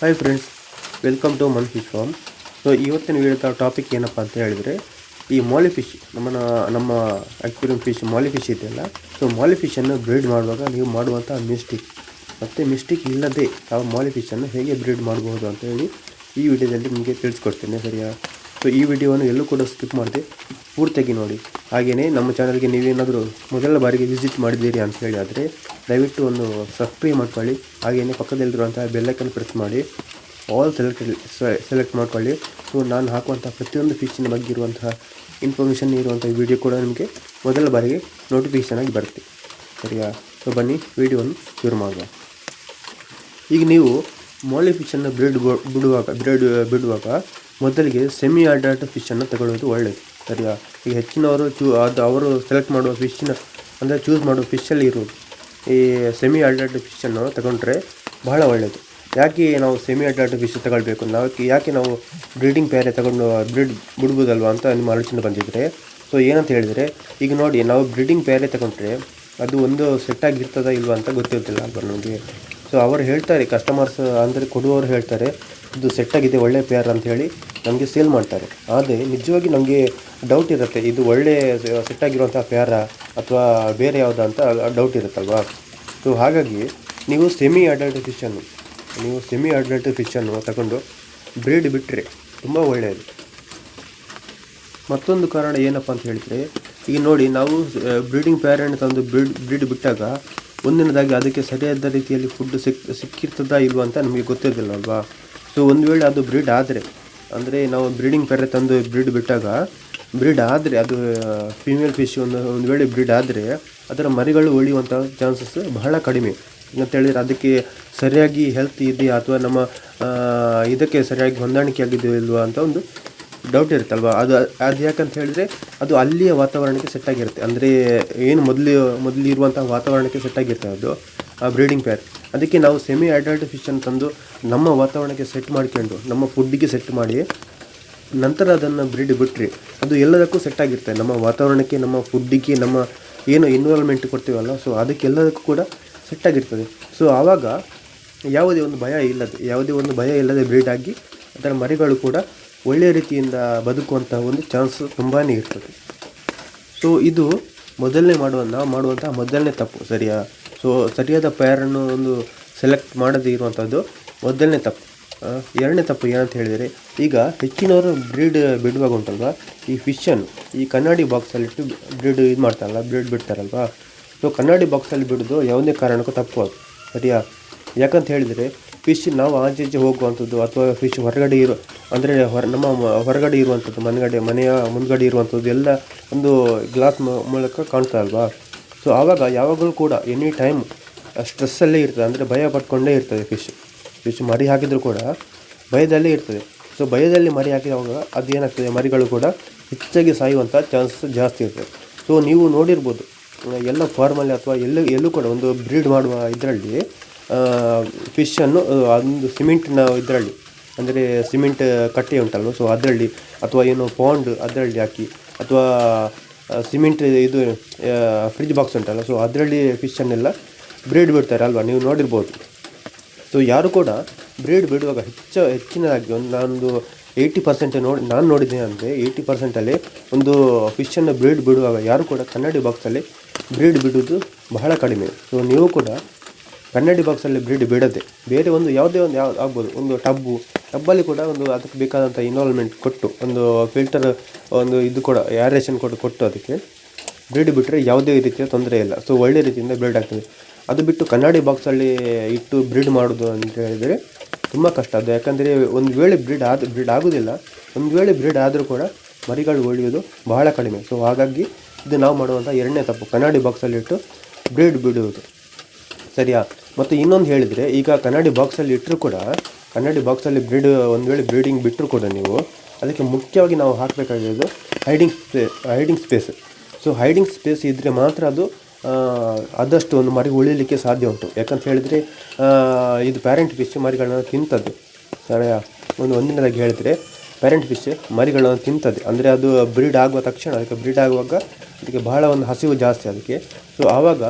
Hi friends welcome to man fish farm so ಇವತ್ತಿನ ವಿಡಿಯೋದ topic ಏನಪ್ಪ ಅಂತ ಹೇಳಿದರೆ, ಈ ಮಾಲಿ ಫಿಶ್ ನಮ್ಮ ನಮ್ಮ ಅಕ್ವೇರಿಯಂ ಫಿಶ್ ಮಾಲಿ ಫಿಶ್ ಇದೆಯಲ್ಲ ಸೊ ಮಾಲಿ ಫಿಶನ್ನು ಬ್ರೀಡ್ ಮಾಡುವಾಗ ನೀವು ಮಾಡುವಂಥ ಮಿಸ್ಟೇಕ್ ಮತ್ತು ಮಿಸ್ಟೇಕ್ ಇಲ್ಲದೆ ಆ ಮಾಲಿ ಫಿಶನ್ನು ಹೇಗೆ ಬ್ರೀಡ್ ಮಾಡಬಹುದು ಅಂತ ಹೇಳಿ ಈ ವಿಡಿಯೋದಲ್ಲಿ ನಿಮಗೆ ತಿಳಿಸ್ಕೊಡ್ತೇನೆ, ಸರಿಯಾ? ಸೊ ಈ ವಿಡಿಯೋವನ್ನು ಎಲ್ಲೂ ಕೂಡ ಸ್ಕಿಪ್ ಮಾಡಿದೆ, ಪೂರ್ತಿಯಾಗಿ ನೋಡಿ. ಹಾಗೆಯೇ ನಮ್ಮ ಚಾನಲ್ಗೆ ನೀವೇನಾದರೂ ಮೊದಲ ಬಾರಿಗೆ ವಿಸಿಟ್ ಮಾಡಿದ್ದೀರಿ ಅಂತ ಹೇಳಿ ಆದರೆ ದಯವಿಟ್ಟು ಒಂದು ಸಬ್ಸ್ಕ್ರೈಬ್ ಮಾಡ್ಕೊಳ್ಳಿ. ಹಾಗೆಯೇ ಪಕ್ಕದಲ್ಲಿರುವಂಥ ಬೆಲ್ಲೈಕನ್ ಪ್ರೆಸ್ ಮಾಡಿ. ಆಲ್ ಸೆಲೆಕ್ಟ್ ಸೆಲೆಕ್ಟ್ ಮಾಡ್ಕೊಳ್ಳಿ. ಸೊ ನಾನು ಹಾಕುವಂಥ ಪ್ರತಿಯೊಂದು ಫಿಶಿನ ಬಗ್ಗೆ ಇರುವಂತಹ ಇನ್ಫಾರ್ಮೇಷನ್ ಇರುವಂಥ ವಿಡಿಯೋ ಕೂಡ ನಿಮಗೆ ಮೊದಲ ಬಾರಿಗೆ ನೋಟಿಫಿಕೇಷನ್ ಆಗಿ ಬರುತ್ತೆ. ಸರಿಯಾ? ಸೊ ಬನ್ನಿ ವಿಡಿಯೋವನ್ನು ಶುರು ಮಾಡುವ ಈಗ ನೀವು ಮೌಲಿ ಫಿಶನ್ನು ಬ್ರೀಡ್ ಬಿಡುವಾಗ ಬ್ರೀಡ್ ಬಿಡುವಾಗ ಮೊದಲಿಗೆ ಸೆಮಿ ಅಡಲ್ಟ್ ಫಿಶನ್ನು ತಗೊಳ್ಳೋದು ಒಳ್ಳೆಯದು ಸರಿಯಾ? ಈಗ ಹೆಚ್ಚಿನವರು ಚೂ, ಅದು ಅವರು ಸೆಲೆಕ್ಟ್ ಮಾಡುವ ಫಿಶ್ಶಿನ ಅಂದರೆ ಚೂಸ್ ಮಾಡುವ ಫಿಶ್ಶಲ್ಲಿ ಇರೋದು ಈ ಸೆಮಿ ಅಡಲ್ಟ್ ಫಿಶನ್ನು ತಗೊಂಡ್ರೆ ಬಹಳ ಒಳ್ಳೆಯದು ಯಾಕೆ ನಾವು ಸೆಮಿ ಅಡಲ್ಟ್ ಫಿಶ್ ತಗೊಳ್ಬೇಕು? ನಾವು ಯಾಕೆ ನಾವು ಬ್ರೀಡಿಂಗ್ ಪ್ಯಾರೆ ತಗೊಂಡು ಬ್ರೀಡ್ ಬಿಡ್ಬೋದಲ್ವ ಅಂತ ನಿಮ್ಮ ಆಲೋಚನೆ ಬಂದಿದ್ದರೆ ಸೊ ಏನಂತ ಹೇಳಿದರೆ, ಈಗ ನೋಡಿ, ನಾವು ಬ್ರೀಡಿಂಗ್ ಪ್ಯಾರೆ ತಗೊಂಡ್ರೆ ಅದು ಒಂದು ಸೆಟ್ ಆಗಿರ್ತದ ಇಲ್ವಾ ಅಂತ ಗೊತ್ತಿರ್ತಿಲ್ಲ ಅಲ್ವ ನಮಗೆ. ಸೊ ಅವರು ಹೇಳ್ತಾರೆ ಕಸ್ಟಮರ್ಸ್ ಅಂದರೆ ಕೊಡುವವರು ಹೇಳ್ತಾರೆ, ಇದು ಸೆಟ್ಟಾಗಿದೆ ಒಳ್ಳೆ ಪೇರ್ ಅಂತ ಹೇಳಿ. ನಮಗೆ ಸೇಲ್ ಮಾಡ್ತಾರೆ. ಆದರೆ ನಿಜವಾಗಿ ನಮಗೆ ಡೌಟ್ ಇರುತ್ತೆ, ಇದು ಒಳ್ಳೆ ಸೆಟ್ ಆಗಿರುವಂಥ ಪೇರ ಅಥವಾ ಬೇರೆ ಯಾವುದಾ ಅಂತ ಡೌಟ್ ಇರುತ್ತಲ್ವಾ? ಸೊ ಹಾಗಾಗಿ ನೀವು ಸೆಮಿ ಅಡಲ್ಟ್ ಫಿಶನ್ನು ನೀವು ಸೆಮಿ ಅಡಲ್ಟ್ ಫಿಶನ್ನು ತಗೊಂಡು ಬ್ರೀಡ್ ಬಿಟ್ಟರೆ ತುಂಬ ಒಳ್ಳೆಯದು ಮತ್ತೊಂದು ಕಾರಣ ಏನಪ್ಪ ಅಂತ ಹೇಳಿದರೆ, ಈಗ ನೋಡಿ ನಾವು ಬ್ರೀಡಿಂಗ್ ಪ್ಯಾರೆಂಟ್ ತಂದು ಬ್ರೀಡ್ ಬ್ರೀಡ್ ಬಿಟ್ಟಾಗ ಒಂದಿನದಾಗಿ ಅದಕ್ಕೆ ಸರಿಯಾದ ರೀತಿಯಲ್ಲಿ ಫುಡ್ ಸಿಕ್, ಸಿಕ್ಕಿರ್ತದಾ ಇಲ್ವಾ ಅಂತ ನಮಗೆ ಗೊತ್ತಿರೋದಿಲ್ಲ ಅಲ್ವಾ? ಸೊ ಒಂದು ವೇಳೆ ಅದು ಬ್ರೀಡ್ ಆದರೆ ಅಂದರೆ ನಾವು ಬ್ರೀಡಿಂಗ್ ಪೆರೆ ತಂದು ಬ್ರೀಡ್ ಬಿಟ್ಟಾಗ ಬ್ರೀಡ್ ಆದರೆ ಅದು ಫೀಮೇಲ್ ಫಿಶ್ ಒಂದು ಒಂದು ವೇಳೆ ಬ್ರೀಡ್ ಆದರೆ ಅದರ ಮರಿಗಳು ಉಳಿಯುವಂಥ ಚಾನ್ಸಸ್ ಬಹಳ ಕಡಿಮೆ. ಅಂತ ಹೇಳಿದರೆ ಅದಕ್ಕೆ ಸರಿಯಾಗಿ ಹೆಲ್ತ್ ಇದೆಯಾ ಅಥವಾ ನಮ್ಮ ಇದಕ್ಕೆ ಸರಿಯಾಗಿ ಹೊಂದಾಣಿಕೆ ಆಗಿದೆಯೋ ಇಲ್ವಾ ಅಂತ ಒಂದು ಡೌಟ್ ಇರುತ್ತಲ್ವ? ಅದು ಅದು ಯಾಕಂತ ಹೇಳಿದರೆ ಅದು ಅಲ್ಲಿಯ ವಾತಾವರಣಕ್ಕೆ ಸೆಟ್ ಆಗಿರುತ್ತೆ. ಅಂದರೆ ಏನು ಮೊದಲು ಮೊದಲು ಇರುವಂಥ ವಾತಾವರಣಕ್ಕೆ ಸೆಟ್ ಆಗಿರ್ತದೆ ಅದು ಆ ಬ್ರೀಡಿಂಗ್ ಪ್ಯಾರ್ ಅದಕ್ಕೆ ನಾವು ಸೆಮಿ ಅಡಲ್ಟ್ ಫಿಶನ್ನು ತಂದು ನಮ್ಮ ವಾತಾವರಣಕ್ಕೆ ಸೆಟ್ ಮಾಡ್ಕೊಂಡು, ನಮ್ಮ ಫುಡ್ಡಿಗೆ ಸೆಟ್ ಮಾಡಿ, ನಂತರ ಅದನ್ನು ಬ್ರೀಡ್ ಬಿಟ್ಟರೆ ಅದು ಎಲ್ಲದಕ್ಕೂ ಸೆಟ್ ಆಗಿರ್ತದೆ ನಮ್ಮ ವಾತಾವರಣಕ್ಕೆ, ನಮ್ಮ ಫುಡ್ಡಿಗೆ ನಮ್ಮ ಏನು ಎನ್ವಿರಾನ್ಮೆಂಟ್ ಕೊಡ್ತೀವಲ್ಲ ಸೊ ಅದಕ್ಕೆಲ್ಲದಕ್ಕೂ ಕೂಡ ಸೆಟ್ ಆಗಿರ್ತದೆ. ಸೊ ಆವಾಗ ಯಾವುದೇ ಒಂದು ಭಯ ಇಲ್ಲದೆ, ಯಾವುದೇ ಒಂದು ಭಯ ಇಲ್ಲದೆ ಬ್ರೀಡ್ ಆಗಿ ಅದರ ಮರಿಗಳು ಕೂಡ ಒಳ್ಳೆಯ ರೀತಿಯಿಂದ ಬದುಕುವಂಥ ಒಂದು ಚಾನ್ಸ್ ತುಂಬಾ ಇರ್ತದೆ. ಸೊ ಇದು ಮೊದಲನೇ ಮಾಡುವ, ನಾವು ಮಾಡುವಂತಹ ಮೊದಲನೇ ತಪ್ಪು, ಸರಿಯಾ? ಸೊ ಸರಿಯಾದ ಪೇರನ್ನು ಒಂದು ಸೆಲೆಕ್ಟ್ ಮಾಡದೇ ಇರುವಂಥದ್ದು ಮೊದಲನೇ ತಪ್ಪು. ಎರಡನೇ ತಪ್ಪು ಏನಂತ ಹೇಳಿದರೆ, ಈಗ ಹೆಚ್ಚಿನವರು ಬ್ರೀಡ್ ಬಿಡುವಾಗ ಉಂಟಲ್ವ? ಈ ಫಿಶನ್ನು ಈ ಕನ್ನಡಿ ಬಾಕ್ಸಲ್ಲಿಟ್ಟು ಬ್ರೀಡ್ ಇದು ಮಾಡ್ತಾರಲ್ಲ ಬ್ರೀಡ್ ಬಿಡ್ತಾರಲ್ವಾ? ಸೊ ಕನ್ನಡಿ ಬಾಕ್ಸಲ್ಲಿ ಬಿಡೋದು ಯಾವುದೇ ಕಾರಣಕ್ಕೂ ತಪ್ಪು ಅದು, ಸರಿಯಾ? ಯಾಕಂತ ಹೇಳಿದರೆ ಫಿಶ್ ನಾವು ಆಚೆ ಈಚೆ ಹೋಗುವಂಥದ್ದು ಅಥವಾ ಫಿಶ್ ಹೊರಗಡೆ ಇರೋ ಅಂದರೆ ಹೊರ ನಮ್ಮ ಹೊರಗಡೆ ಇರುವಂಥದ್ದು, ಮನೆಗಡೆ ಮನೆಯ ಮುಂದ್ಗಡೆ ಇರುವಂಥದ್ದು ಎಲ್ಲ ಒಂದು ಗ್ಲಾಸ್ ಮೂಲಕ ಕಾಣ್ತಾ ಅಲ್ವಾ? ಸೊ ಆವಾಗ ಯಾವಾಗಲೂ ಕೂಡ ಎನಿ ಟೈಮ್ ಸ್ಟ್ರೆಸ್ಸಲ್ಲೇ ಇರ್ತದೆ. ಅಂದರೆ ಭಯ ಪಟ್ಕೊಂಡೇ ಇರ್ತದೆ ಫಿಶ್ ಫಿಶ್ ಮರಿ ಹಾಕಿದರೂ ಕೂಡ ಭಯದಲ್ಲೇ ಇರ್ತದೆ. ಸೊ ಭಯದಲ್ಲಿ ಮರಿ ಹಾಕಿದಾಗ ಅದೇನಾಗ್ತದೆ? ಮರಿಗಳು ಕೂಡ ಹೆಚ್ಚಾಗಿ ಸಾಯುವಂಥ ಚಾನ್ಸಸ್ ಜಾಸ್ತಿ ಇರ್ತದೆ. ಸೊ ನೀವು ನೋಡಿರ್ಬೋದು, ಎಲ್ಲ ಫಾರ್ಮಲ್ಲಿ ಅಥವಾ ಎಲ್ಲೂ ಎಲ್ಲೂ ಕೂಡ ಒಂದು ಬ್ರೀಡ್ ಮಾಡುವ ಇದರಲ್ಲಿ ಫಿಶನ್ನು ಒಂದು ಸಿಮೆಂಟ್ನ ಇದರಲ್ಲಿ, ಅಂದರೆ ಸಿಮೆಂಟ್ ಕಟ್ಟೆ ಉಂಟಲ್ವ ಸೊ ಅದರಲ್ಲಿ, ಅಥವಾ ಏನು ಪಾಂಡ್ ಅದರಲ್ಲಿ ಹಾಕಿ, ಅಥವಾ ಸಿಮೆಂಟ್ ಇದು ಫ್ರಿಜ್ ಬಾಕ್ಸ್ ಉಂಟಲ್ಲ ಸೊ ಅದರಲ್ಲಿ ಫಿಶನ್ನೆಲ್ಲ ಬ್ರೀಡ್ ಬಿಡ್ತಾರೆ ಅಲ್ವಾ, ನೀವು ನೋಡಿರ್ಬೋದು. ಸೊ ಯಾರು ಕೂಡ ಬ್ರೀಡ್ ಬಿಡುವಾಗ ಹೆಚ್ಚು, ಹೆಚ್ಚಿನದಾಗಿ ಒಂದು ನಾನೊಂದು ಏಯ್ಟಿ ಪರ್ಸೆಂಟ್ ನೋಡಿ, ನಾನು ನೋಡಿದ್ದೇನೆ ಅಂದರೆ ಏಯ್ಟಿ ಪರ್ಸೆಂಟಲ್ಲಿ ಒಂದು ಫಿಶನ್ನು ಬ್ರೀಡ್ ಬಿಡುವಾಗ ಯಾರು ಕೂಡ ಕನ್ನಡಿ ಬಾಕ್ಸಲ್ಲಿ ಬ್ರೀಡ್ ಬಿಡುವುದು ಬಹಳ ಕಡಿಮೆ. ಸೊ ನೀವು ಕೂಡ ಕನ್ನಡಿ ಬಾಕ್ಸಲ್ಲಿ ಬ್ರೀಡ್ ಬಿಡದೆ, ಬೇರೆ ಒಂದು ಯಾವುದೇ ಒಂದು ಯಾವ್ದು ಆಗ್ಬೋದು, ಒಂದು ಟಬ್ಬು ಟಬ್ಬಲ್ಲಿ ಕೂಡ ಒಂದು ಅದಕ್ಕೆ ಬೇಕಾದಂಥ ಇನ್ವಾಲ್ವ್ಮೆಂಟ್ ಕೊಟ್ಟು, ಒಂದು ಫಿಲ್ಟರ್ ಒಂದು ಇದು ಕೂಡ ಏರೇಷನ್ ಕೊಟ್ಟು ಕೊಟ್ಟು ಅದಕ್ಕೆ ಬ್ರೀಡ್ ಬಿಟ್ಟರೆ ಯಾವುದೇ ರೀತಿಯ ತೊಂದರೆ ಇಲ್ಲ. ಸೊ ಒಳ್ಳೆ ರೀತಿಯಿಂದ ಬ್ರೀಡ್ ಆಗ್ತದೆ. ಅದು ಬಿಟ್ಟು ಕನ್ನಡಿ ಬಾಕ್ಸಲ್ಲಿ ಇಟ್ಟು ಬ್ರೀಡ್ ಮಾಡೋದು ಅಂತ ಹೇಳಿದರೆ ತುಂಬ ಕಷ್ಟ. ಅದು ಯಾಕಂದರೆ ಒಂದು ವೇಳೆ ಬ್ರೀಡ್ ಆದ ಬ್ರೀಡ್ ಆಗೋದಿಲ್ಲ, ಒಂದು ವೇಳೆ ಬ್ರೀಡ್ ಆದರೂ ಕೂಡ ಮರಿಗಳು ಉಳಿಯೋದು ಬಹಳ ಕಡಿಮೆ. ಸೊ ಹಾಗಾಗಿ ಇದು ನಾವು ಮಾಡುವಂಥ ಎರಡನೇ ತಪ್ಪು. ಕನ್ನಡಿ ಬಾಕ್ಸಲ್ಲಿಟ್ಟು ಬ್ರೀಡ್ ಬಿಡುವುದು. ಸರಿಯಾ? ಮತ್ತು ಇನ್ನೊಂದು ಹೇಳಿದರೆ, ಈಗ ಕನ್ನಡಿ ಬಾಕ್ಸಲ್ಲಿ ಇಟ್ಟರೂ ಕೂಡ, ಕನ್ನಡಿ ಬಾಕ್ಸಲ್ಲಿ ಬ್ರೀಡ್ ಒಂದು ವೇಳೆ ಬ್ರೀಡಿಂಗ್ ಬಿಟ್ಟರು ಕೂಡ ನೀವು, ಅದಕ್ಕೆ ಮುಖ್ಯವಾಗಿ ನಾವು ಹಾಕಬೇಕಾಗಿರೋದು hiding ಸ್ಪೇ hiding space so hiding space ಇದ್ದರೆ ಮಾತ್ರ ಅದು ಆದಷ್ಟು ಒಂದು ಮರಿ ಉಳಿಲಿಕ್ಕೆ ಸಾಧ್ಯ ಉಂಟು. ಯಾಕಂತ ಹೇಳಿದರೆ ಇದು ಪ್ಯಾರೆಂಟ್ ಫಿಶ್ ಮರಿಗಳನ್ನ ತಿಂತದ್ದು. ಸರಿಯಾ? ಒಂದು ಒಂದಿನದಾಗಿ ಹೇಳಿದರೆ ಪ್ಯಾರೆಂಟ್ ಫಿಶ್ ಮರಿಗಳನ್ನು ತಿಂತದೆ ಅಂದರೆ ಅದು ಬ್ರೀಡ್ ಆಗುವ ತಕ್ಷಣ, ಅದಕ್ಕೆ ಬ್ರೀಡ್ ಆಗುವಾಗ, ಅದಕ್ಕೆ ಬಹಳ ಒಂದು ಹಸಿವು ಜಾಸ್ತಿ ಅದಕ್ಕೆ. ಸೊ ಆವಾಗ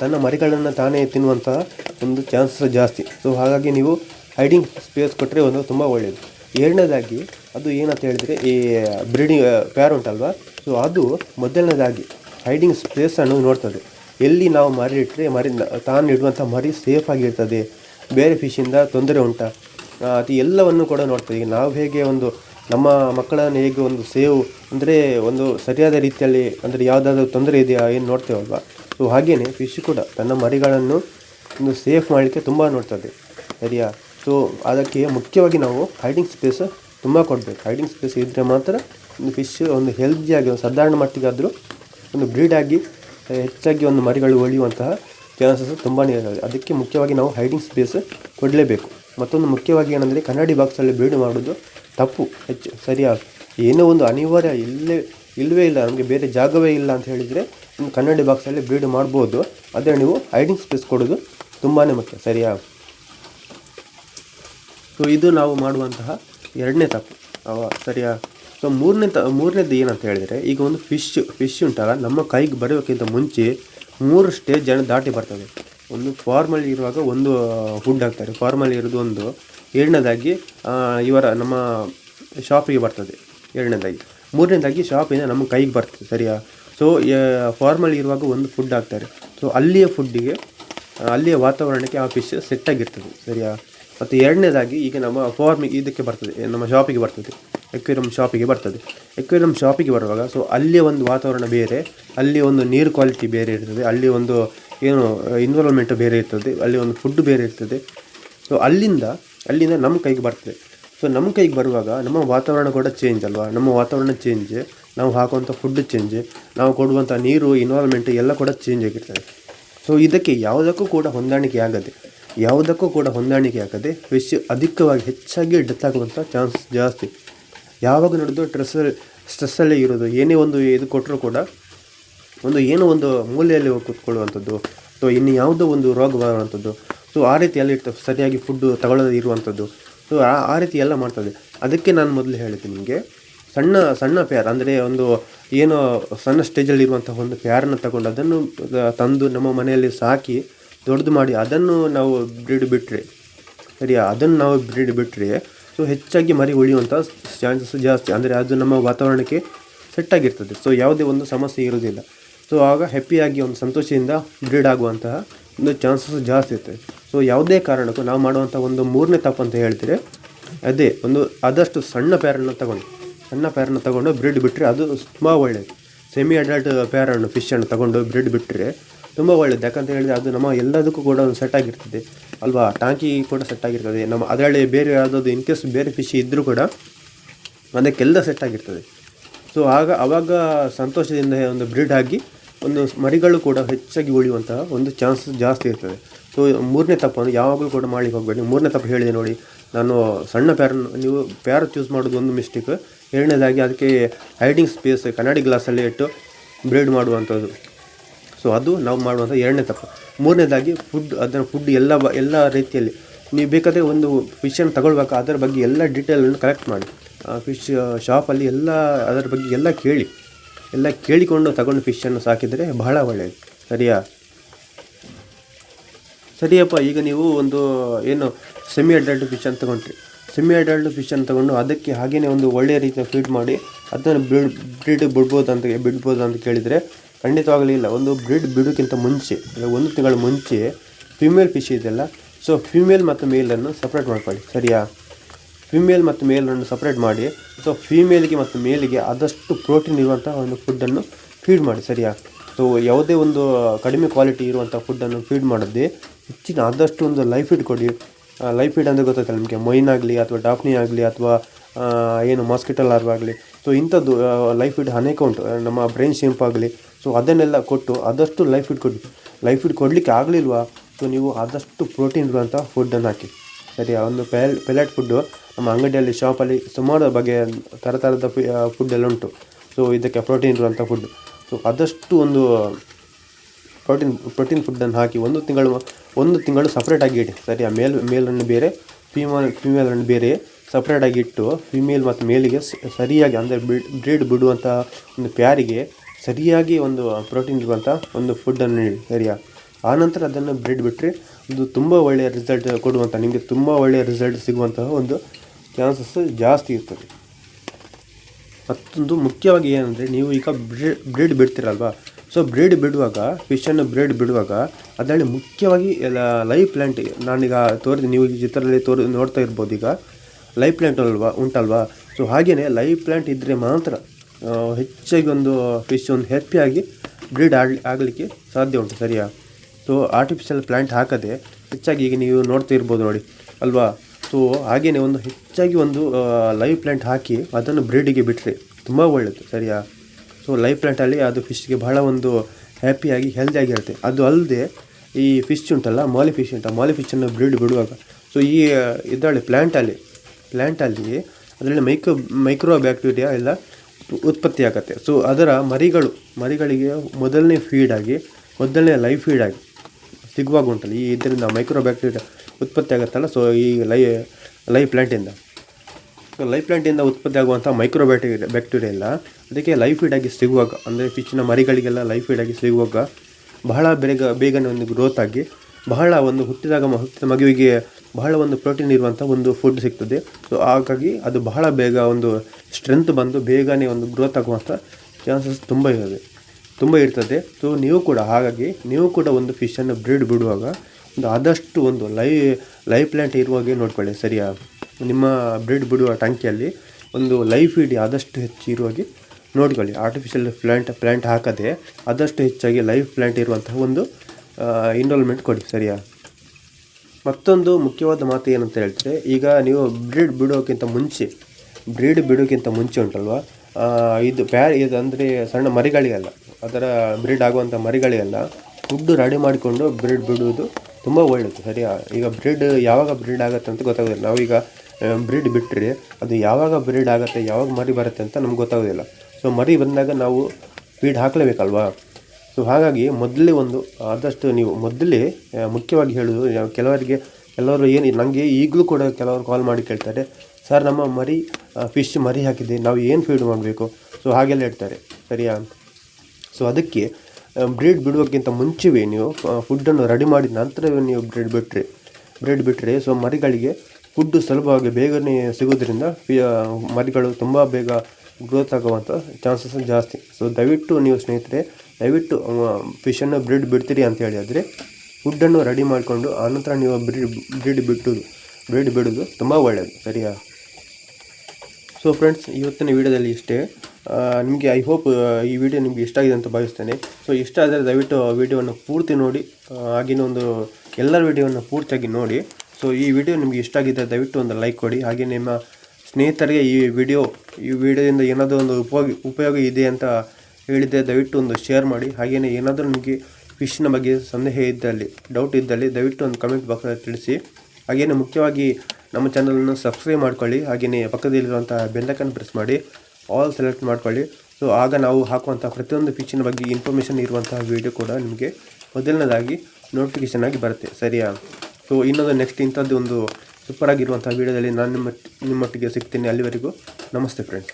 ತನ್ನ ಮರಿಗಳನ್ನು ತಾನೇ ತಿನ್ನುವಂತಹ ಒಂದು ಚಾನ್ಸಸ್ ಜಾಸ್ತಿ. ಸೊ ಹಾಗಾಗಿ ನೀವು ಹೈಡಿಂಗ್ ಸ್ಪೇಸ್ ಕೊಟ್ಟರೆ ಒಂದು ತುಂಬ ಒಳ್ಳೆಯದು ಎರಡನೇದಾಗಿ, ಅದು ಏನಂತ ಹೇಳಿದರೆ, ಈ ಬ್ರೀಡಿಂಗ್ ಪ್ಯಾರ್ ಉಂಟಲ್ವಾ? ಸೊ ಅದು ಮೊದಲನೇದಾಗಿ ಹೈಡಿಂಗ್ ಸ್ಪೇಸನ್ನು ನೋಡ್ತದೆ. ಎಲ್ಲಿ ನಾವು ಮರಿ ಇಟ್ಟರೆ ಮರಿ, ತಾನು ಇಡುವಂಥ ಮರಿ ಸೇಫ್ ಆಗಿರ್ತದೆ ಬೇರೆ ಫಿಶಿಂದ ತೊಂದರೆ ಉಂಟಾ. ಅದು ಎಲ್ಲವನ್ನು ಕೂಡ ನೋಡ್ತದೆ ಈಗ ನಾವು ಹೇಗೆ ಒಂದು, ನಮ್ಮ ಮಕ್ಕಳನ್ನು ಹೇಗೆ ಒಂದು ಸೇವ್, ಅಂದರೆ ಒಂದು ಸರಿಯಾದ ರೀತಿಯಲ್ಲಿ, ಅಂದರೆ ಯಾವುದಾದ್ರೂ ತೊಂದರೆ ಇದೆಯಾ, ಏನು ನೋಡ್ತೇವಲ್ವಾ? ಸೊ ಹಾಗೆಯೇ ಫಿಶ್ ಕೂಡ ತನ್ನ ಮರಿಗಳನ್ನು ಒಂದು ಸೇಫ್ ಮಾಡಲಿಕ್ಕೆ ತುಂಬ ನೋಡ್ತದೆ ಸರಿಯಾ? ಸೊ ಅದಕ್ಕೆ ಮುಖ್ಯವಾಗಿ ನಾವು ಹೈಡಿಂಗ್ ಸ್ಪೇಸ್ ತುಂಬ ಕೊಡಬೇಕು. ಹೈಡಿಂಗ್ ಸ್ಪೇಸ್ ಇದ್ದರೆ ಮಾತ್ರ ಒಂದು ಫಿಶ್ ಒಂದು ಹೆಲ್ದಿಯಾಗಿ ಒಂದು ಸಾಧಾರಣ ಮಟ್ಟಿಗಾದರೂ ಒಂದು ಬ್ರೀಡಾಗಿ ಹೆಚ್ಚಾಗಿ ಒಂದು ಮರಿಗಳು ಒಳಿಯುವಂತಹ ಚಾನ್ಸಸ್ ತುಂಬಾ ಇರ್ತದೆ ಅದಕ್ಕೆ ಮುಖ್ಯವಾಗಿ ನಾವು ಹೈಡಿಂಗ್ ಸ್ಪೇಸ್ ಕೊಡಲೇಬೇಕು. ಮತ್ತೊಂದು ಮುಖ್ಯವಾಗಿ ಏನಂದರೆ ಕನ್ನಡಿ ಬಾಕ್ಸಲ್ಲಿ ಬ್ರೀಡ್ ಮಾಡೋದು ತಪ್ಪು. ಹೆಚ್ಚು ಸರಿಯಾಗಿ ಏನೋ ಒಂದು ಅನಿವಾರ್ಯ ಇಲ್ಲೇ ಇಲ್ಲವೇ ಇಲ್ಲ, ನಮಗೆ ಬೇರೆ ಜಾಗವೇ ಇಲ್ಲ ಅಂತ ಹೇಳಿದರೆ ಒಂದು ಕನ್ನಡಿ ಬಾಕ್ಸಲ್ಲಿ ಬ್ರೀಡ್ ಮಾಡ್ಬೋದು. ಅದೇ ನೀವು ಹೈಡಿಂಗ್ ಸ್ಪೇಸ್ ಕೊಡೋದು ತುಂಬಾ ಮುಖ್ಯ, ಸರಿಯಾ? ಸೊ ಇದು ನಾವು ಮಾಡುವಂತಹ ಎರಡನೇ ತಪ್ಪು. ಸರಿಯಾ? ಸೊ ಮೂರನೇ ತ ಮೂರನೇದು ಏನಂತ ಹೇಳಿದರೆ, ಈಗ ಒಂದು ಫಿಶ್ ಫಿಶ್ ಉಂಟಲ್ಲ, ನಮ್ಮ ಕೈಗೆ ಬರೋಕ್ಕಿಂತ ಮುಂಚೆ ಮೂರು ಸ್ಟೇಜ್ ಜನ ದಾಟಿ ಬರ್ತದೆ. ಒಂದು ಫಾರ್ಮಲ್ ಇರುವಾಗ ಒಂದು ಫುಡ್ ಹಾಕ್ತಾರೆ. ಫಾರ್ಮಲ್ ಇರೋದು ಒಂದು. ಎರಡನೇದಾಗಿ ಇವರ ನಮ್ಮ ಶಾಪಿಗೆ ಬರ್ತದೆ. ಎರಡನೇದಾಗಿ ಮೂರನೇದಾಗಿ ಶಾಪಿಂದ ನಮ್ಮ ಕೈಗೆ ಬರ್ತದೆ, ಸರಿಯಾ? ಸೊ ಫಾರ್ಮಲ್ ಇರುವಾಗ ಒಂದು ಫುಡ್ ಹಾಕ್ತಾರೆ. ಸೊ ಅಲ್ಲಿಯ ಫುಡ್ಡಿಗೆ ಅಲ್ಲಿಯ ವಾತಾವರಣಕ್ಕೆ ಆ ಫಿಶ್ ಸೆಟ್ ಆಗಿರ್ತದೆ, ಸರಿಯಾ? ಮತ್ತು ಎರಡನೇದಾಗಿ ಈಗ ನಮ್ಮ ಫಾರ್ಮ್ ಇದಕ್ಕೆ ಬರ್ತದೆ ನಮ್ಮ ಶಾಪಿಗೆ ಬರ್ತದೆ ಎಕ್ವೇರಿಯಂ ಶಾಪಿಗೆ ಬರ್ತದೆ. ಎಕ್ವೇರಿಯಂ ಶಾಪಿಗೆ ಬರುವಾಗ ಸೊ ಅಲ್ಲಿಯ ಒಂದು ವಾತಾವರಣ ಬೇರೆ, ಅಲ್ಲಿ ಒಂದು ನೀರು ಕ್ವಾಲಿಟಿ ಬೇರೆ ಇರ್ತದೆ, ಅಲ್ಲಿ ಒಂದು, ಏನು ಇನ್ವಾಲ್ವ್ಮೆಂಟ್ ಬೇರೆ ಇರ್ತದೆ, ಅಲ್ಲಿ ಒಂದು ಫುಡ್ ಬೇರೆ ಇರ್ತದೆ. ಸೊ ಅಲ್ಲಿಂದ ಅಲ್ಲಿಂದ ನಮ್ಮ ಕೈಗೆ ಬರ್ತದೆ. ಸೊ ನಮ್ಮ ಕೈಗೆ ಬರುವಾಗ ನಮ್ಮ ವಾತಾವರಣ ಕೂಡ ಚೇಂಜ್ ಅಲ್ವಾ? ನಮ್ಮ ವಾತಾವರಣ ಚೇಂಜ್ ನಾವು ಹಾಕುವಂಥ ಫುಡ್ ಚೇಂಜ್ ನಾವು ಕೊಡುವಂಥ ನೀರು ಇನ್ವಾಲ್ವ್ಮೆಂಟ್ ಎಲ್ಲ ಕೂಡ ಚೇಂಜ್ ಆಗಿರ್ತದೆ. ಸೊ ಇದಕ್ಕೆ ಯಾವುದಕ್ಕೂ ಕೂಡ ಹೊಂದಾಣಿಕೆ ಆಗದೆ, ಯಾವುದಕ್ಕೂ ಕೂಡ ಹೊಂದಾಣಿಕೆ ಆಗದೆ ಫಿಶ್ ಅಧಿಕವಾಗಿ ಹೆಚ್ಚಾಗಿ ಡೆತ್ ಆಗುವಂಥ ಚಾನ್ಸ್ ಜಾಸ್ತಿ. ಯಾವಾಗ ನೋಡಿದ್ರು ಸ್ಟ್ರೆಸ್ ಸ್ಟ್ರೆಸ್ಸಲ್ಲೇ ಇರೋದು. ಏನೇ ಒಂದು ಇದು ಕೊಟ್ಟರೂ ಕೂಡ ಒಂದು ಏನೋ ಒಂದು ಮೂಲೆಯಲ್ಲಿ ಹೋಗಿ ಕೂತ್ಕೊಳ್ಳುವಂಥದ್ದು, ಅಥವಾ ಇನ್ನು ಯಾವುದೋ ಒಂದು ರೋಗ ಬರುವಂಥದ್ದು. ಸೊ ಆ ರೀತಿಯಲ್ಲಿ ಇರ್ತದೆ ಸರಿಯಾಗಿ ಫುಡ್ಡು ತಗೊಳ್ಳೋದು ಇರುವಂಥದ್ದು. ಸೊ ಆ ರೀತಿ ಎಲ್ಲ ಮಾಡ್ತದೆ. ಅದಕ್ಕೆ ನಾನು ಮೊದಲು ಹೇಳಿದ್ದೆ ನಿಮಗೆ ಸಣ್ಣ ಸಣ್ಣ ಪ್ಯಾರ್ ಅಂದರೆ ಒಂದು ಏನು ಸಣ್ಣ ಸ್ಟೇಜಲ್ಲಿ ಇರುವಂಥ ಒಂದು ಪ್ಯಾರನ್ನು ತಗೊಂಡು ಅದನ್ನು ತಂದು ನಮ್ಮ ಮನೆಯಲ್ಲಿ ಸಾಕಿ ದೊಡ್ಡದು ಮಾಡಿ ಅದನ್ನು ನಾವು ಬ್ರೀಡ್ ಬಿಟ್ಟರೆ ಸರಿಯಾ? ಅದನ್ನು ನಾವು ಬ್ರೀಡ್ ಬಿಟ್ಟರೆ ಸೊ ಹೆಚ್ಚಾಗಿ ಮರಿ ಉಳಿಯುವಂಥ ಚಾನ್ಸಸ್ ಜಾಸ್ತಿ. ಅಂದರೆ ಅದು ನಮ್ಮ ವಾತಾವರಣಕ್ಕೆ ಸೆಟ್ ಆಗಿರ್ತದೆ. ಸೊ ಯಾವುದೇ ಒಂದು ಸಮಸ್ಯೆ ಇರೋದಿಲ್ಲ ಸೊ ಆಗ ಹ್ಯಾಪಿಯಾಗಿ ಒಂದು ಸಂತೋಷದಿಂದ ಬ್ರೀಡ್ ಆಗುವಂತಹ ಒಂದು ಚಾನ್ಸಸ್ ಜಾಸ್ತಿ ಇರ್ತದೆ. ಸೊ ಯಾವುದೇ ಕಾರಣಕ್ಕೂ ನಾವು ಮಾಡುವಂಥ ಒಂದು ಮೂರನೇ ತಪ್ಪು ಅಂತ ಹೇಳ್ತೀರಿ ಅದೇ ಒಂದು ಆದಷ್ಟು ಸಣ್ಣ ಪ್ಯಾರನ್ನು ತಗೊಂಡು ಸಣ್ಣ ಪ್ಯಾರನ್ನು ತಗೊಂಡು ಬ್ರೀಡ್ ಬಿಟ್ಟರೆ ಅದು ತುಂಬ ಒಳ್ಳೆಯದು ಸೆಮಿ ಅಡಲ್ಟ್ ಪ್ಯಾರನ್ನು ಫಿಶನ್ನು ತಗೊಂಡು ಬ್ರೀಡ್ ಬಿಟ್ಟರೆ ತುಂಬ ಒಳ್ಳೆಯದು ಯಾಕಂತ ಹೇಳಿದರೆ ಅದು ನಮ್ಮ ಎಲ್ಲದಕ್ಕೂ ಕೂಡ ಒಂದು ಸೆಟ್ ಆಗಿರ್ತದೆ. ಅಲ್ವಾ? ಟಾಂಕಿ ಕೂಡ ಸೆಟ್ ಆಗಿರ್ತದೆ. ನಮ್ಮ ಅದರಲ್ಲಿ ಬೇರೆ ಯಾವುದಾದ್ರು ಇನ್ ಕೇಸ್ ಬೇರೆ ಫಿಶ್ ಇದ್ದರೂ ಕೂಡ ಅದಕ್ಕೆಲ್ಲ ಸೆಟ್ ಆಗಿರ್ತದೆ. ಸೊ ಆಗ ಆವಾಗ ಸಂತೋಷದಿಂದ ಒಂದು ಬ್ರೀಡ್ ಆಗಿ ಒಂದು ಮರಿಗಳು ಕೂಡ ಹೆಚ್ಚಾಗಿ ಉಳಿಯುವಂತಹ ಒಂದು ಚಾನ್ಸಸ್ ಜಾಸ್ತಿ ಇರ್ತದೆ. ಸೊ ಮೂರನೇ ತಪ್ಪನ್ನು ಯಾವಾಗಲೂ ಕೂಡ ಮಾಡಲಿಕ್ಕೆ ಹೋಗಬೇಡಿ. ಮೂರನೇ ತಪ್ಪು ಹೇಳಿದೆ ನೋಡಿ. ನಾನು ಸಣ್ಣ ಪ್ಯಾರನ್ನು ನೀವು ಪ್ಯಾರ್ ಚೂಸ್ ಮಾಡೋದು ಒಂದು ಮಿಸ್ಟೇಕ್ ಎರಡನೇದಾಗಿ ಅದಕ್ಕೆ ಹೈಡಿಂಗ್ ಸ್ಪೇಸ್ ಕನ್ನಡಿ ಗ್ಲಾಸಲ್ಲಿ ಇಟ್ಟು ಬ್ರೀಡ್ ಮಾಡುವಂಥದ್ದು. ಸೊ ಅದು ನಾವು ಮಾಡುವಂಥ ಎರಡನೇ ತಪ್ಪು. ಮೂರನೇದಾಗಿ ಫುಡ್ ಅದರ ಫುಡ್ ಎಲ್ಲ ಬ ಎಲ್ಲ ರೀತಿಯಲ್ಲಿ. ನೀವು ಬೇಕಾದರೆ ಒಂದು ಫಿಶನ್ನು ತಗೊಳ್ಬೇಕು, ಅದರ ಬಗ್ಗೆ ಎಲ್ಲ ಡೀಟೇಲನ್ನು ಕಲೆಕ್ಟ್ ಮಾಡಿ. ಫಿಶ್ ಶಾಪಲ್ಲಿ ಎಲ್ಲ, ಅದರ ಬಗ್ಗೆ ಎಲ್ಲ ಕೇಳಿ. ಎಲ್ಲ ಕೇಳಿಕೊಂಡು ತಗೊಂಡು ಫಿಶನ್ನು ಸಾಕಿದರೆ ಬಹಳ ಒಳ್ಳೆಯದು ಸರಿಯಾ? ಸರಿಯಪ್ಪ, ಈಗ ನೀವು ಒಂದು, ಏನು ಸೆಮಿ ಅಡಲ್ಟ್ ಫಿಶನ್ನು ತಗೊಂಡ್ರಿ. ಸೆಮಿ ಅಡಲ್ಟ್ ಫಿಶ್ ಅಂತ ತಗೊಂಡು ಅದಕ್ಕೆ ಹಾಗೆಯೇ ಒಂದು ಒಳ್ಳೆಯ ರೀತಿಯ ಫೀಡ್ ಮಾಡಿ ಅದನ್ನು ಬ್ರಿಡ್ ಬ್ರಿಡ್ ಬಿಡ್ಬೋದು ಅಂತ ಬಿಡ್ಬೋದು ಅಂತ ಕೇಳಿದರೆ ಖಂಡಿತವಾಗಲೂ ಇಲ್ಲ. ಒಂದು ಬ್ರಿಡ್ ಬಿಡೋಕ್ಕಿಂತ ಮುಂಚೆ, ಅಂದರೆ ಒಂದು ತಿಂಗಳ ಮುಂಚೆ ಫಿಮೇಲ್ ಫಿಶ್ ಇದೆಯಲ್ಲ ಸೊ ಫಿಮೇಲ್ ಮತ್ತು ಮೇಲನ್ನು ಸಪ್ರೇಟ್ ಮಾಡ್ಕೊಳ್ಳಿ. ಸರಿಯಾ? ಫಿಮೇಲ್ ಮತ್ತು ಮೇಲನ್ನು ಸಪ್ರೇಟ್ ಮಾಡಿ ಸೊ ಫಿಮೇಲ್ಗೆ ಮತ್ತು ಮೇಲಿಗೆ ಆದಷ್ಟು ಪ್ರೋಟೀನ್ ಇರುವಂಥ ಒಂದು ಫುಡ್ಡನ್ನು ಫೀಡ್ ಮಾಡಿ. ಸರಿಯಾ? ಸೊ ಯಾವುದೇ ಒಂದು ಕಡಿಮೆ ಕ್ವಾಲಿಟಿ ಇರುವಂಥ ಫುಡ್ಡನ್ನು ಫೀಡ್ ಮಾಡದೆ ಹೆಚ್ಚಿನ ಆದಷ್ಟು ಒಂದು ಲೈಫ್ ಇಟ್ಕೊಡಿ ಕೊಡಿ ಲೈಫ್ ಫೀಡ್ ಅಂದರೆ ಗೊತ್ತಾಗಲ್ಲ ನಿಮಗೆ. ಮೊಯ್ನ್ ಆಗಲಿ ಅಥವಾ ಡಾಫ್ನಿ ಆಗಲಿ ಅಥವಾ ಏನು ಮಾಸ್ಕಿಟಲ್ ಲಾರ್ವ್ ಆಗಲಿ. ಸೊ ಇಂಥದ್ದು ಲೈಫ್ ಫೀಡ್ ಅನೇಕ ಉಂಟು. ನಮ್ಮ ಬ್ರೈನ್ ಶಿಂಪ್ ಆಗಲಿ. ಸೊ ಅದನ್ನೆಲ್ಲ ಕೊಟ್ಟು ಆದಷ್ಟು ಲೈಫ್ ಫೀಡ್ ಕೊಡಿ. ಲೈಫ್ ಫೀಡ್ ಕೊಡಲಿಕ್ಕೆ ಆಗಲಿಲ್ವಾ? ಸೊ ನೀವು ಆದಷ್ಟು ಪ್ರೋಟೀನ್ ಇರುವಂಥ ಫುಡ್ಡನ್ನು ಹಾಕಿ. ಸರಿ ಒಂದು ಪೆಲ್ ಪೆಲೆಟ್ ಫುಡ್ಡು ನಮ್ಮ ಅಂಗಡಿಯಲ್ಲಿ ಶಾಪಲ್ಲಿ ಸುಮಾರು ಬಗೆಯ ಥರ ಥರದ ಫುಡ್ ಎಲ್ಲ ಉಂಟು. ಸೊ ಇದಕ್ಕೆ ಪ್ರೋಟೀನ್ ಇರುವಂಥ ಫುಡ್ ಸೊ ಆದಷ್ಟು ಒಂದು ಪ್ರೋಟೀನ್ ಪ್ರೋಟೀನ್ ಫುಡ್ಡನ್ನು ಹಾಕಿ ಒಂದು ತಿಂಗಳು ಒಂದು ತಿಂಗಳು ಸಪ್ರೇಟಾಗಿ ಇಡಿ. ಸರಿಯಾ ಮೇಲ್, ಮೇಲನ್ನು ಬೇರೆ ಫೀಮೇಲ್ ಫಿಮೇಲನ್ನು ಬೇರೆ ಸಪ್ರೇಟಾಗಿ ಇಟ್ಟು ಫಿಮೇಲ್ ಮತ್ತು ಮೇಲಿಗೆ ಸರಿಯಾಗಿ ಅಂದರೆ ಬ್ರೀಡ್ ಬಿಡುವಂಥ ಒಂದು ಪ್ಯಾರಿಗೆ ಸರಿಯಾಗಿ ಒಂದು ಪ್ರೋಟೀನ್ ಇರುವಂಥ ಒಂದು ಫುಡ್ಡನ್ನು ನೀಡಿ ಸರಿಯಾ? ಆನಂತರ ಅದನ್ನು ಬ್ರೀಡ್ ಬಿಟ್ಟರೆ ಅದು ತುಂಬ ಒಳ್ಳೆಯ ರಿಸಲ್ಟ್ ಕೊಡುವಂಥ ನಿಮಗೆ ತುಂಬ ಒಳ್ಳೆಯ ರಿಸಲ್ಟ್ ಸಿಗುವಂತಹ ಒಂದು ಚಾನ್ಸಸ್ ಜಾಸ್ತಿ ಇರ್ತದೆ. ಮತ್ತೊಂದು ಮುಖ್ಯವಾಗಿ ಏನಂದರೆ, ನೀವು ಈಗ ಬ್ರೀಡ್ ಬ್ರೀಡ್ ಬಿಡ್ತೀರಲ್ವಾ? ಸೊ ಬ್ರೀಡ್ ಬಿಡುವಾಗ ಫಿಶನ್ನು ಬ್ರೀಡ್ ಬಿಡುವಾಗ, ಅದರಲ್ಲಿ ಮುಖ್ಯವಾಗಿ ಎಲ್ಲ ಲೈವ್ ಪ್ಲ್ಯಾಂಟ್ ನಾನೀಗ ತೋರಿದೆ, ನೀವು ಈ ಚಿತ್ರದಲ್ಲಿ ತೋರಿ ನೋಡ್ತಾ ಇರ್ಬೋದು ಈಗ ಲೈವ್ ಪ್ಲ್ಯಾಂಟ್ ಅಲ್ವಾ, ಉಂಟಲ್ವಾ? ಸೊ ಹಾಗೆಯೇ ಲೈವ್ ಪ್ಲ್ಯಾಂಟ್ ಇದ್ದರೆ ಮಾತ್ರ ಹೆಚ್ಚಾಗಿ ಒಂದು ಫಿಶ್ ಒಂದು ಹೆಪ್ಪಿಯಾಗಿ ಬ್ರೀಡ್ ಆಗಲಿ ಆಗಲಿಕ್ಕೆ ಸಾಧ್ಯ ಉಂಟು, ಸರಿಯಾ? ಸೊ ಆರ್ಟಿಫಿಷಿಯಲ್ ಪ್ಲ್ಯಾಂಟ್ ಹಾಕದೆ ಹೆಚ್ಚಾಗಿ ಈಗ ನೀವು ನೋಡ್ತಾ ಇರ್ಬೋದು ನೋಡಿ, ಅಲ್ವಾ? ಸೊ ಹಾಗೆಯೇ ಒಂದು ಹೆಚ್ಚಾಗಿ ಒಂದು ಲೈವ್ ಪ್ಲ್ಯಾಂಟ್ ಹಾಕಿ ಅದನ್ನು ಬ್ರೀಡಿಗೆ ಬಿಟ್ಟರೆ ತುಂಬ ಒಳ್ಳೆಯದು ಸರಿಯಾ? ಸೊ ಲೈವ್ ಪ್ಲ್ಯಾಂಟಲ್ಲಿ ಅದು ಫಿಶ್ಗೆ ಬಹಳ ಒಂದು ಹ್ಯಾಪಿಯಾಗಿ ಹೆಲ್ದಿಯಾಗಿ ಇರುತ್ತೆ. ಅದು ಅಲ್ಲದೆ ಈ ಫಿಶ್ ಉಂಟಲ್ಲ, ಮಾಲಿ ಫಿಶ್ ಉಂಟ ಮಾಲಿ ಫಿಶನ್ನು ಬ್ರೀಡ್ ಬಿಡುವಾಗ. ಸೊ ಈ ಇದರಲ್ಲಿ ಪ್ಲ್ಯಾಂಟಲ್ಲಿ ಪ್ಲ್ಯಾಂಟಲ್ಲಿ ಅದರಲ್ಲಿ ಮೈಕ್ರೋ ಮೈಕ್ರೋ ಬ್ಯಾಕ್ಟೀರಿಯಾ ಎಲ್ಲ ಉತ್ಪತ್ತಿ ಆಗುತ್ತೆ. ಸೊ ಅದರ ಮರಿಗಳು, ಮರಿಗಳಿಗೆ ಮೊದಲನೇ ಫೀಡಾಗಿ ಮೊದಲನೇ ಲೈವ್ ಫೀಡಾಗಿ ಸಿಗುವಾಗ ಉಂಟಲ್ಲ, ಈ ಇದರಿಂದ ಮೈಕ್ರೋ ಬ್ಯಾಕ್ಟೀರಿಯಾ ಉತ್ಪತ್ತಿ ಆಗುತ್ತಲ್ಲ ಸೊ ಈ ಲೈ ಲೈವ್ ಪ್ಲ್ಯಾಂಟಿಂದ ಸೊ ಲೈಫ್ ಪ್ಲಾಂಟಿಂದ ಉತ್ಪತ್ತಿ ಆಗುವಂಥ ಮೈಕ್ರೋ ಬ್ಯಾಕ್ಟೀರಿಯಾ ಬ್ಯಾಕ್ಟೀರಿಯಾ ಎಲ್ಲ ಅದಕ್ಕೆ ಲೈಫ್ ಫೀಡ್ ಆಗಿ ಸಿಗುವಾಗ, ಅಂದರೆ ಫಿಶ್ನ ಮರಿಗಳಿಗೆಲ್ಲ ಲೈಫ್ ಫೀಡ್ ಆಗಿ ಸಿಗುವಾಗ ಬಹಳ ಬೇಗ ಬೇಗನೆ ಒಂದು ಗ್ರೋತ್ ಆಗಿ ಬಹಳ ಒಂದು ಹುಟ್ಟಿದಾಗ ಹುಟ್ಟಿದ ಮಗುವಿಗೆ ಬಹಳ ಒಂದು ಪ್ರೋಟೀನ್ ಇರುವಂಥ ಒಂದು ಫುಡ್ ಸಿಗ್ತದೆ. ಸೊ ಹಾಗಾಗಿ ಅದು ಬಹಳ ಬೇಗ ಒಂದು ಸ್ಟ್ರೆಂತ್ ಬಂದು ಬೇಗನೆ ಒಂದು ಗ್ರೋತ್ ಆಗುವಂಥ ಚಾನ್ಸಸ್ ತುಂಬ ಇರ್ತದೆ ತುಂಬ ಇರ್ತದೆ. ಸೊ ನೀವು ಕೂಡ ಹಾಗಾಗಿ ನೀವು ಕೂಡ ಒಂದು ಫಿಶನ್ನು ಬ್ರೀಡ್ ಬಿಡುವಾಗ ಒಂದು ಆದಷ್ಟು ಒಂದು ಲೈ ಲೈಫ್ ಪ್ಲ್ಯಾಂಟ್ ಇರುವಾಗೆ ನೋಡ್ಕೊಳ್ಳಿ ಸರಿಯಾ? ನಿಮ್ಮ ಬ್ರೀಡ್ ಬಿಡುವ ಟ್ಯಾಂಕಿಯಲ್ಲಿ ಒಂದು ಲೈಫ್ ಇಡಿ ಆದಷ್ಟು ಹೆಚ್ಚು ಇರುವಾಗೆ ನೋಡ್ಕೊಳ್ಳಿ. ಆರ್ಟಿಫಿಷಿಯಲ್ ಪ್ಲ್ಯಾಂಟ್ ಪ್ಲ್ಯಾಂಟ್ ಹಾಕದೆ ಆದಷ್ಟು ಹೆಚ್ಚಾಗಿ ಲೈವ್ ಪ್ಲ್ಯಾಂಟ್ ಇರುವಂತಹ ಒಂದು ಇನ್ವಾಲ್ವ್ಮೆಂಟ್ ಕೊಡಿ, ಸರಿಯಾ? ಮತ್ತೊಂದು ಮುಖ್ಯವಾದ ಮಾತು ಏನಂತ ಹೇಳ್ತಾರೆ, ಈಗ ನೀವು ಬ್ರೀಡ್ ಬಿಡೋಕ್ಕಿಂತ ಮುಂಚೆ, ಬ್ರೀಡ್ ಬಿಡೋಕ್ಕಿಂತ ಮುಂಚೆ ಉಂಟಲ್ವಾ? ಇದು ಪ್ಯಾ ಇದು ಅಂದರೆ ಸಣ್ಣ ಮರಿಗಳಿಗೆಲ್ಲ ಅದರ ಬ್ರೀಡ್ ಆಗುವಂಥ ಮರಿಗಳಿಗೆಲ್ಲ ಫುಡ್ ರೆಡಿ ಮಾಡಿಕೊಂಡು ಬ್ರೀಡ್ ಬಿಡುವುದು ತುಂಬ ಒಳ್ಳೆಯದು ಸರಿಯಾ? ಈಗ ಬ್ರೀಡ್ ಯಾವಾಗ ಬ್ರೀಡ್ ಆಗುತ್ತೆ ಅಂತ ಗೊತ್ತಾಗೋದಿಲ್ಲ. ನಾವೀಗ ಬ್ರೀಡ್ ಬಿಟ್ಟರೆ ಅದು ಯಾವಾಗ ಬ್ರೀಡ್ ಆಗುತ್ತೆ, ಯಾವಾಗ ಮರಿ ಬರುತ್ತೆ ಅಂತ ನಮ್ಗೆ ಗೊತ್ತಾಗೋದಿಲ್ಲ. ಸೊ ಮರಿ ಬಂದಾಗ ನಾವು ಫೀಡ್ ಹಾಕಲೇಬೇಕಲ್ವಾ? ಸೊ ಹಾಗಾಗಿ ಮೊದಲೇ ಒಂದು ಆದಷ್ಟು ನೀವು ಮೊದಲೇ ಮುಖ್ಯವಾಗಿ ಹೇಳೋದು ಕೆಲವರಿಗೆ, ಕೆಲವರು ಏನು ನನಗೆ ಈಗಲೂ ಕೂಡ ಕೆಲವರು ಕಾಲ್ ಮಾಡಿ ಕೇಳ್ತಾರೆ, ಸರ್, ನಮ್ಮ ಮರಿ ಫಿಶ್ ಮರಿ ಹಾಕಿದೆ ನಾವು ಏನು ಫೀಡ್ ಮಾಡಬೇಕು? ಸೊ ಹಾಗೆಲ್ಲ ಹೇಳ್ತಾರೆ. ಸರಿಯಾ? ಸೊ ಅದಕ್ಕೆ ಬ್ರೀಡ್ ಬಿಡುವಕ್ಕಿಂತ ಮುಂಚೆವೇ ನೀವು ಫುಡ್ಡನ್ನು ರೆಡಿ ಮಾಡಿದ ನಂತರವೇ ನೀವು ಬ್ರೀಡ್ ಬಿಟ್ಟರೆ ಬ್ರೀಡ್ ಬಿಟ್ಟರೆ ಸೊ ಮರಿಗಳಿಗೆ ಫುಡ್ಡು ಸುಲಭವಾಗಿ ಬೇಗನೆ ಸಿಗೋದ್ರಿಂದ ಮರಿಗಳು ತುಂಬ ಬೇಗ ಗ್ರೋತ್ ಆಗುವಂಥ ಚಾನ್ಸಸ್ ಜಾಸ್ತಿ. ಸೊ ದಯವಿಟ್ಟು ನೀವು ಸ್ನೇಹಿತರೆ, ದಯವಿಟ್ಟು ಫಿಶನ್ನು ಬ್ರೀಡ್ ಬಿಡ್ತೀರಿ ಅಂತ ಹೇಳಿದರೆ ಫುಡ್ಡನ್ನು ರೆಡಿ ಮಾಡಿಕೊಂಡು ಆನಂತರ ನೀವು ಬ್ರೀಡ್ ಬ್ರೀಡ್ ಬಿಟ್ಟುದು ಬ್ರೀಡ್ ಬಿಡೋದು ತುಂಬ ಒಳ್ಳೆಯದು ಸರಿಯಾ? ಸೊ ಫ್ರೆಂಡ್ಸ್ ಇವತ್ತಿನ ವಿಡಿಯೋದಲ್ಲಿ ಇಷ್ಟೇ. ನಿಮಗೆ ಐ ಹೋಪ್ ಈ ವಿಡಿಯೋ ನಿಮಗೆ ಇಷ್ಟ ಆಗಿದೆ ಅಂತ ಭಾವಿಸ್ತೇನೆ. ಸೊ ಇಷ್ಟ ಆದರೆ ದಯವಿಟ್ಟು ವಿಡಿಯೋವನ್ನು ಪೂರ್ತಿ ನೋಡಿ ಆಗಿನ ಒಂದು ಎಲ್ಲರ ವಿಡಿಯೋವನ್ನು ಪೂರ್ತಿಯಾಗಿ ನೋಡಿ. ಸೊ ಈ ವಿಡಿಯೋ ನಿಮಗೆ ಇಷ್ಟ ಆಗಿದ್ದರೆ ದಯವಿಟ್ಟು ಒಂದು ಲೈಕ್ ಕೊಡಿ. ಹಾಗೆ ನಿಮ್ಮ ಸ್ನೇಹಿತರಿಗೆ ಈ ವಿಡಿಯೋ ಈ ವಿಡಿಯೋದಿಂದ ಏನಾದರೂ ಒಂದು ಉಪಯೋಗ ಉಪಯೋಗ ಇದೆ ಅಂತ ಹೇಳಿದರೆ ದಯವಿಟ್ಟು ಒಂದು ಶೇರ್ ಮಾಡಿ. ಹಾಗೆಯೇ ಏನಾದರೂ ನಿಮಗೆ ಫಿಶ್ನ ಬಗ್ಗೆ ಸಂದೇಹ ಇದ್ದಲ್ಲಿ ಡೌಟ್ ಇದ್ದಲ್ಲಿ ದಯವಿಟ್ಟು ಒಂದು ಕಮೆಂಟ್ ಬಾಕ್ಸಲ್ಲಿ ತಿಳಿಸಿ. ಹಾಗೆಯೇ ಮುಖ್ಯವಾಗಿ ನಮ್ಮ ಚಾನಲನ್ನು ಸಬ್ಸ್ಕ್ರೈಬ್ ಮಾಡ್ಕೊಳ್ಳಿ. ಹಾಗೆಯೇ ಪಕ್ಕದಲ್ಲಿರುವಂಥ ಬೆಲ್ಲೈಕನ್ ಪ್ರೆಸ್ ಮಾಡಿ. ಆಲ್ ಸೆಲೆಕ್ಟ್ ಮಾಡ್ಕೊಳ್ಳಿ. ಸೊ ಆಗ ನಾವು ಹಾಕುವಂಥ ಪ್ರತಿಯೊಂದು ಫಿಶಿನ ಬಗ್ಗೆ ಇನ್ಫಾರ್ಮೇಷನ್ ಇರುವಂತಹ ವಿಡಿಯೋ ಕೂಡ ನಿಮಗೆ ಮೊದಲನೇದಾಗಿ ನೋಟಿಫಿಕೇಷನ್ ಆಗಿ ಬರುತ್ತೆ. ಸರಿಯಾ? ಸೊ ಇನ್ನೊಂದು ನೆಕ್ಸ್ಟ್ ಇಂಥದ್ದು ಒಂದು ಸೂಪರ್ ಆಗಿರುವಂಥ ವಿಡಿಯೋದಲ್ಲಿ ನಾನು ನಿಮ್ಮ ನಿಮ್ಮೊಟ್ಟಿಗೆ ಸಿಗ್ತೀನಿ ಅಲ್ಲಿವರೆಗೂ. ನಮಸ್ತೆ ಫ್ರೆಂಡ್ಸ್